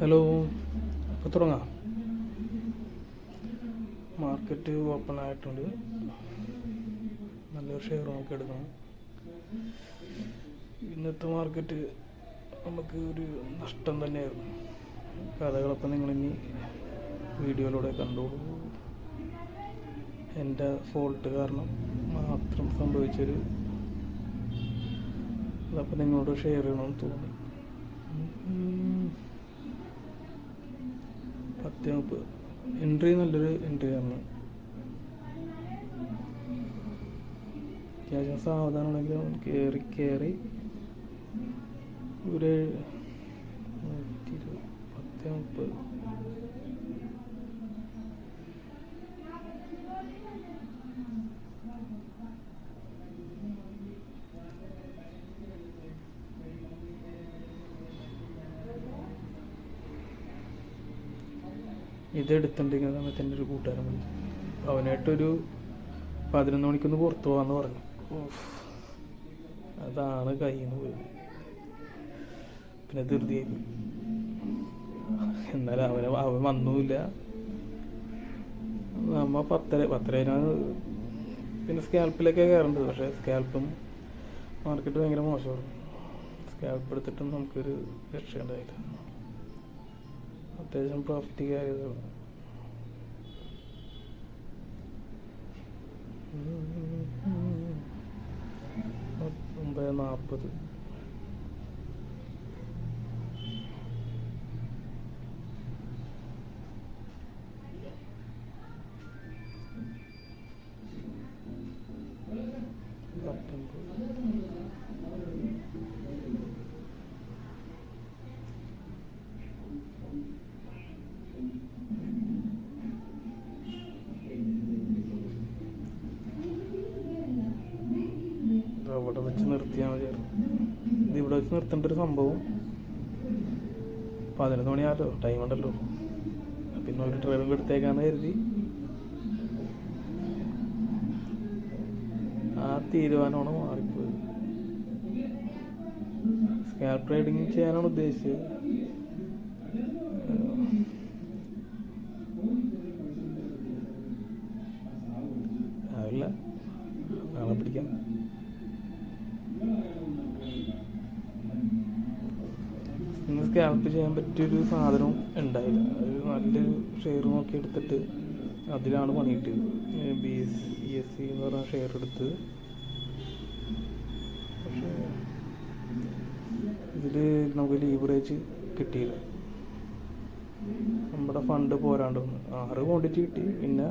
Hello അപ്പോൾ തുടങ്ങാം. Market open ആയിട്ടുണ്ട്. നല്ലൊരു ഷെയർ നമുക്ക് എടുക്കണം. ഇന്നത്തെ മാർക്കറ്റ് നമുക്ക് ഒരു നഷ്ടം തന്നെയായിരുന്നു. കഥകളൊക്കെ നിങ്ങളിനി വീഡിയോയിലൂടെ കണ്ടോളൂ. എന്റെ ഫോൾട്ട് കാരണം മാത്രം സംഭവിച്ചൊരു അതപ്പോൾ നിങ്ങളോട് ഷെയർ ചെയ്യണമെന്ന് തോന്നി. പത്ത് മുപ്പത് എൻട്രി നല്ലൊരു എൻട്രി ആണ്. അത്യാവശ്യം സാവധാനമാണെങ്കിലും കയറി കയറി ഒരു നൂറ്റി ഇരുപത് പത്ത് മുപ്പത് ഇത് എടുത്തിട്ടുണ്ടെങ്കിൽ സമയത്ത് എന്റെ ഒരു കൂട്ടുകാരൻ വിളിച്ചു അവനായിട്ടൊരു പതിനൊന്ന് മണിക്കൊന്ന് പുറത്തു പോകാന്ന് പറഞ്ഞു. അതാണ് കയ്യിൽ നിന്ന് പോയത്. പിന്നെ ധൃതിയായി എന്നാലും അവനെ അവൻ വന്നുമില്ല നമ്മ പത്തര പത്തരയിനാണ് പിന്നെ സ്കാൽപ്പിലൊക്കെ കയറേണ്ടത്. പക്ഷേ സ്കാൽപ്പും മാർക്കറ്റ് ഭയങ്കര മോശമാണ് സ്കാൽപ്പ് എടുത്തിട്ടും നമുക്കൊരു രക്ഷയുണ്ടായില്ല. അത്യാവശ്യം പ്രോഫിറ്റ് കയറിയതാണ് ഒമ്പത് നാൽപ്പത് പത്തൊമ്പത് ഇത് അവിടെ വെച്ച് നിർത്തിയാൽ മതിയായിരുന്നു. ഇത് ഇവിടെ വെച്ച് നിർത്തേണ്ട ഒരു സംഭവം പതിനൊന്ന് മണിയാലോ ടൈം ഉണ്ടല്ലോ. പിന്നെ ഒരു ഡ്രൈവിംഗ് എടുത്തേക്കാന്ന് കരുതി. ആ തീരുമാനമാണ് മാറിപ്പോയത്. സ്കാൽപ്പ് റൈഡിങ് ചെയ്യാനാണ് ഉദ്ദേശിച്ചത്. പിടിക്കാം. സ്കാൽപ്പ് ചെയ്യാൻ പറ്റിയൊരു സാധനവും ഉണ്ടായില്ല. ഒരു നല്ലൊരു ഷെയർ നോക്കി എടുത്തിട്ട് അതിലാണ് പണി B S E S C എന്ന് പറഞ്ഞ ഷെയർ എടുത്ത് പക്ഷേ ഇതിൽ നമുക്ക് ലീവറേജ് കിട്ടിയില്ല. നമ്മുടെ ഫണ്ട് പോരാണ്ട് ആറ് ക്വാണ്ടിറ്റി കിട്ടി. പിന്നെ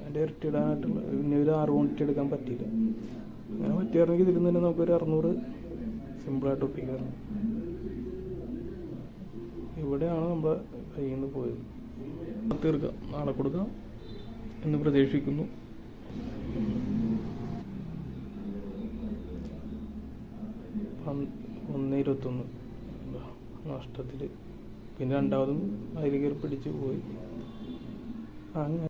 അതിന്റെ ഇരട്ടി ഇടാനായിട്ടുള്ള പിന്നെ ഒരു ആറ് ക്വാണ്ടിറ്റി എടുക്കാൻ പറ്റിയില്ല. അങ്ങനെ പറ്റിയായിരുന്നെങ്കിൽ ഇതിൽ നിന്ന് തന്നെ നമുക്കൊരു അറുന്നൂറ് സിമ്പിളായിട്ട് ഒപ്പിക്കാറുണ്ട് ഇവിടെയാണ് നമ്മുടെ കയ്യിൽ നിന്ന് പോയത്. തീർക്കാം. നാളെ കൊടുക്കാം എന്ന് പ്രതീക്ഷിക്കുന്നു. ഒന്ന് ഇരുപത്തൊന്ന്. നഷ്ടത്തിൽ പിന്നെ രണ്ടാമതും അതിൽ പിടിച്ച് പോയി. അങ്ങനെ